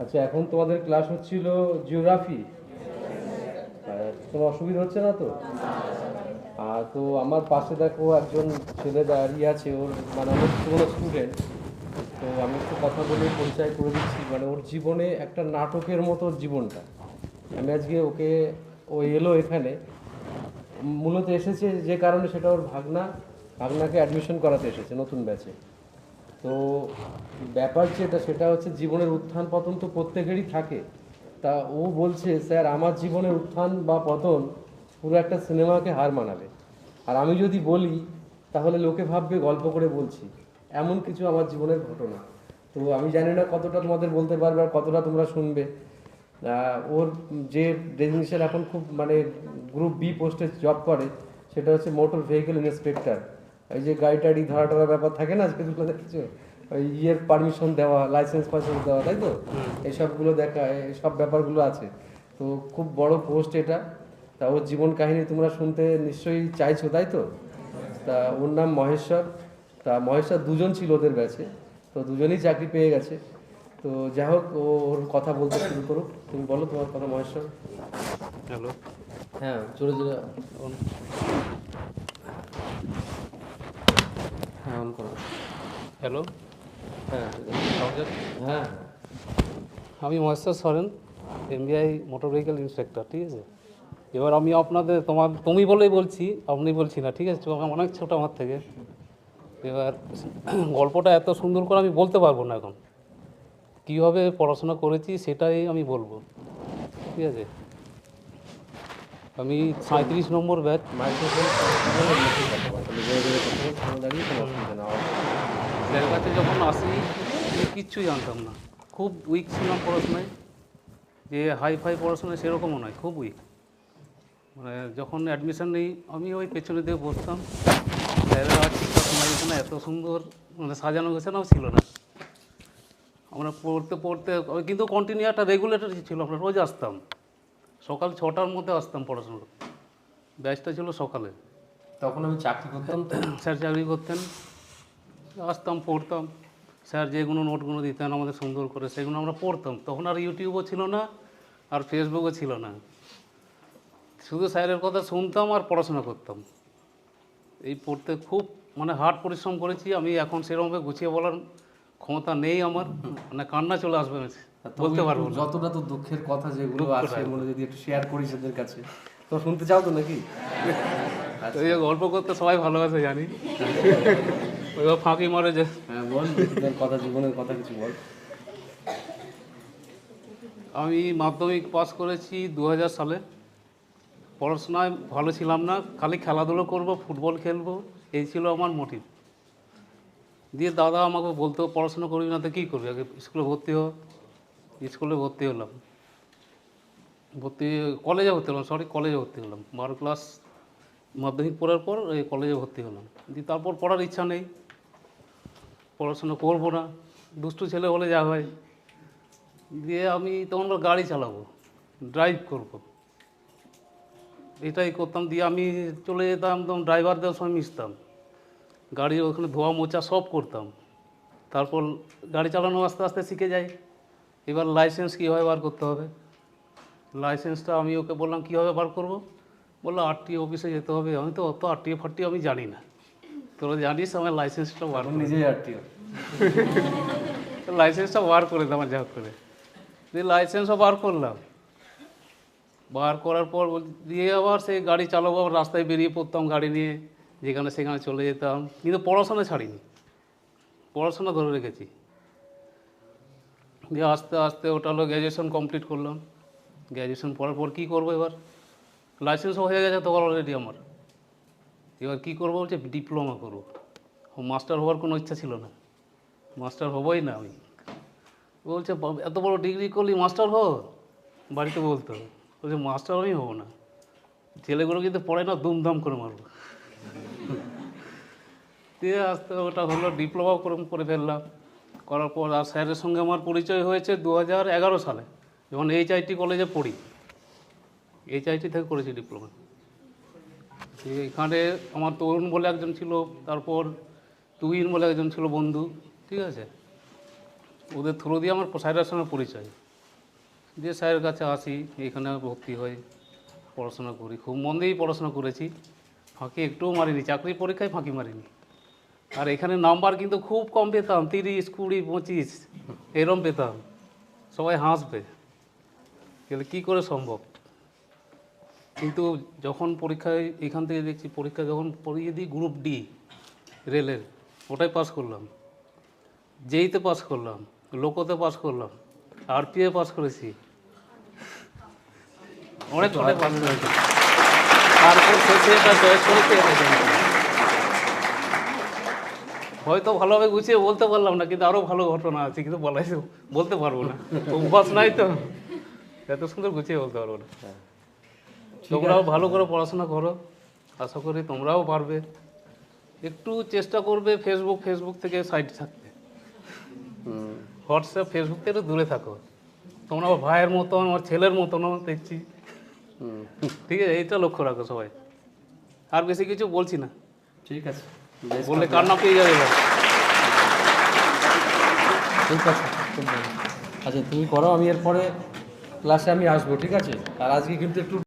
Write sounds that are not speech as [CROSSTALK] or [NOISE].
আচ্ছা এখন তোমাদের ক্লাস হচ্ছিল জিওগ্রাফি কোনো অসুবিধা হচ্ছে না তো? আর তো আমার পাশে দেখো একজন ছেলে দাঁড়িয়ে আছে, ওর মানে আমার পুরোনো স্টুডেন্ট তো আমি একটু কথা বলে পরিচয় করে দিচ্ছি মানে ওর জীবনে একটা নাটকের মতো জীবনটা। আমি আজকে ওকে, ও এলো এখানে। মূলত এসেছে যে কারণে সেটা ওর ভাগনা। ভাগনাকে অ্যাডমিশন করাতে এসেছে নতুন ব্যাচে তো ব্যাপার যেটা, সেটা হচ্ছে জীবনের উত্থান পতন তো প্রত্যেকেরই থাকে। তা ও বলছে, স্যার, আমার জীবনের উত্থান বা পতন পুরো একটা সিনেমাকে হার মানাবে। আর আমি যদি বলি, তাহলে লোকে ভাববে গল্প করে বলছি। এমন কিছু আমার জীবনের ঘটনা। তো আমি জানি না কতটা তোমাদের বলতে পারবে আর কতটা তোমরা শুনবে। ওর যে ডেজিগনেশন এখন খুব মানে গ্রুপ বি পোস্টে জব করে, সেটা হচ্ছে মোটর ভেহিকেল ইন্সপেক্টর এই যে গাড়ি টাড়ি ধরা টরা ব্যাপার থাকে না যেগুলো দেখছ ওই ইয়ের পারমিশন দেওয়া লাইসেন্স ফাইসেন্স দেওয়া তাই তো? এইসবগুলো দেখা এইসব ব্যাপারগুলো আছে। তো খুব বড় পোস্ট এটা। তা ওর জীবন কাহিনী তোমরা শুনতে নিশ্চয়ই চাইছো তাই তো? তা ওর নাম মহেশ্বর। তা মহেশ্বর দুজন ছিল ওদের ব্যাচে তো দুজনেই চাকরি পেয়ে গেছে। তো যাই হোক ও ওর কথা বলতে শুরু করুক। তুমি বলো তোমার কথা মহেশ্বর। হ্যালো। হ্যাঁ জোরে জোরে হ্যাঁ অন করো হ্যালো? হ্যাঁ হ্যাঁ। আমি Maheshwar Soren M V I motor vehicle inspector ঠিক আছে? এবার আমি আপনাদের তোমার তুমি বলেই বলছি আপনি বলছি না ঠিক আছে? অনেক ছোটো আমার থেকে। এবার গল্পটা এত সুন্দর করে আমি বলতে পারব না এখন। কীভাবে পড়াশোনা করেছি সেটাই আমি বলব ঠিক আছে? আমি সাঁত্রিশ নম্বর ব্যাচ মাইক্রোফোন স্যারের কাছে যখন আসি আমি কিচ্ছুই জানতাম না। খুব উইক ছিলাম পড়াশোনায়। যে হাই ফাই পড়াশোনায় সেরকমও নয় খুব উইক মানে যখন অ্যাডমিশন নেই আমি ওই পেছনে দিয়ে বসতাম। স্যারেরা ঠিকঠাক সময় দিত না এত সুন্দর মানে সাজানো গোছানো ছিল না। আমরা পড়তে পড়তে কিন্তু কন্টিনিউ একটা রেগুলেটর ছিল আমরা রোজ আসতাম। সকাল ছটার মধ্যে আসতাম পড়াশোনা করতে। ব্যাচটা ছিল সকালে। তখন আমি চাকরি করতাম [COUGHS] স্যার চাকরি করতেন। আসতাম পড়তাম। স্যার যেগুলো নোটগুলো দিতেন আমাদের সুন্দর করে সেগুলো আমরা পড়তাম। তখন আর ইউটিউবও ছিল না আর ফেসবুকও ছিল না। শুধু স্যারের কথা শুনতাম আর পড়াশোনা করতাম। এই পড়তে খুব মানে হার্ড পরিশ্রম করেছি আমি এখন সেরকমভাবে গুছিয়ে বলার ক্ষমতা নেই আমার। মানে কান্না চলে আসবে বলতে পারব যতটা তো দুঃখের কথা যেগুলো আছে মনে যদি একটু শেয়ার করিস ওদের কাছে। তো শুনতে চাও তো নাকি? এই গল্প করতে সবাই ভালোবাসে জানি। ওইবার ফাঁকি মারে যে। হ্যাঁ বল কথা জীবনের কথা কিছু বল। আমি মাধ্যমিক পাস করেছি দু হাজার সালে। পড়াশোনায় ভালো ছিলাম না খালি খেলাধুলো করব ফুটবল খেলব এই ছিল আমার মোটিভ দিয়ে দাদা আমাকে বলতো পড়াশোনা করবি না তো কী করবি? আগে স্কুলে ভর্তি হ। স্কুলে ভর্তি হলাম। ভর্তি, কলেজে ভর্তি হলাম সরি কলেজে ভর্তি হলাম। বারো ক্লাস মাধ্যমিক পড়ার পর এই কলেজে ভর্তি হলাম। দিয়ে তারপর পড়ার ইচ্ছা নেই। পড়াশোনা করব না। দুষ্টু ছেলে হলে যা হয়। দিয়ে আমি তখন গাড়ি চালাবো ড্রাইভ করব। এটাই করতাম। দিয়ে আমি চলে যেতাম, তখন ড্রাইভারদের সঙ্গে মিশতাম। গাড়ি ওখানে ধোয়া মোচা সব করতাম। তারপর গাড়ি চালানো আস্তে আস্তে শিখে যাই। এবার লাইসেন্স কীভাবে বার করতে হবে? লাইসেন্সটা আমি ওকে বললাম কীভাবে বার করব? বলল আরটিও অফিসে যেতে হবে। আমি তো অত আরটিও ফারটিও আমি জানি না। তোরা জানিস আমার লাইসেন্সটা বার নিজেই তো লাইসেন্সটা বার করে দিলাম যা করে। দিয়ে লাইসেন্সও বার করলাম। বার করার পর বল- দিয়ে আবার সেই গাড়ি চালাবো আবার রাস্তায় বেরিয়ে পড়তাম গাড়ি নিয়ে যেখানে সেখানে চলে যেতাম। কিন্তু পড়াশোনা ছাড়িনি। পড়াশোনা ধরে রেখেছি। দিয়ে আস্তে আস্তে ওটা হলো গ্র্যাজুয়েশন কমপ্লিট করলাম। গ্র্যাজুয়েশন পড়ার পর কী করব এবার? লাইসেন্সও হয়ে গেছে তখন অলরেডি আমার। এবার কী করব বলছে? ডিপ্লোমা করব। মাস্টার হওয়ার কোনো ইচ্ছা ছিল না। মাস্টার হবই না আমি। বলছে এত বড় ডিগ্রি করলি মাস্টার হো বাড়িতে বলতো। বলছে মাস্টার আমি হব না। ছেলেগুলো কিন্তু পড়ে না দুমধাম করে মারবো। দিয়ে আস্তে ওটা হলো ডিপ্লোমা করে ফেললাম। করার পর আর স্যারের সঙ্গে আমার পরিচয় হয়েছে দু হাজার এগারো সালে, যখন এইচ আইটি কলেজে পড়ি। এইচ আইটি থেকে করেছি ডিপ্লোমা। এখানে আমার তরুণ বলে একজন ছিল, তারপর তুহিন বলে একজন ছিল বন্ধু, ঠিক আছে? ওদের থ্রু দিয়ে আমার স্যারের সঙ্গে পরিচয়। দিয়ে স্যারের কাছে আসি এখানে ভর্তি হই, পড়াশোনা করি। খুব মন দিয়েই পড়াশোনা করেছি। ফাঁকি একটুও মারিনি চাকরি পরীক্ষায় ফাঁকি মারিনি। আর এখানে নাম্বার কিন্তু খুব কম পেতাম, তিরিশ, কুড়ি, পঁচিশ, এরম পেতাম। সবাই হাসবে। কিন্তু কী করে সম্ভব? কিন্তু যখন পরীক্ষায়, এখান থেকে দেখছি পরীক্ষা যখন পড়িয়ে দিই গ্রুপ ডি রেলের, ওটাই পাস করলাম। জেইতে পাস করলাম লোকোতে পাস করলাম আরপিএ পাস করেছি। অনেক অনেক পাস করেছি। তারপর। হয়তো ভালোভাবে গুছিয়ে বলতে পারলাম না কিন্তু আরও ভালো ঘটনা আছে কিন্তু বলাই বলতে পারব না। অভ্যাস নাই তো। এত সুন্দর গুছিয়ে বলতে পারব না। তোমরাও ভালো করে পড়াশোনা করো। আশা করি তোমরাও পারবে। একটু চেষ্টা করবে ফেসবুক ফেসবুক থেকে সাইড থাকতে হুম, হোয়াটসঅ্যাপ ফেসবুক থেকে একটু দূরে থাকো। তোমরা আমার ভাইয়ের মতন আমার ছেলের মতনও দেখছি। হুম, ঠিক আছে এইটা লক্ষ্য রাখো সবাই। আর বেশি কিছু বলছি না। ঠিক আছে। বললে কান্না পেয়ে যাবে। ঠিক আছে আচ্ছা তুমি করো আমি এরপরে ক্লাসে আমি আসব ঠিক আছে? আর আজকে কিন্তু একটু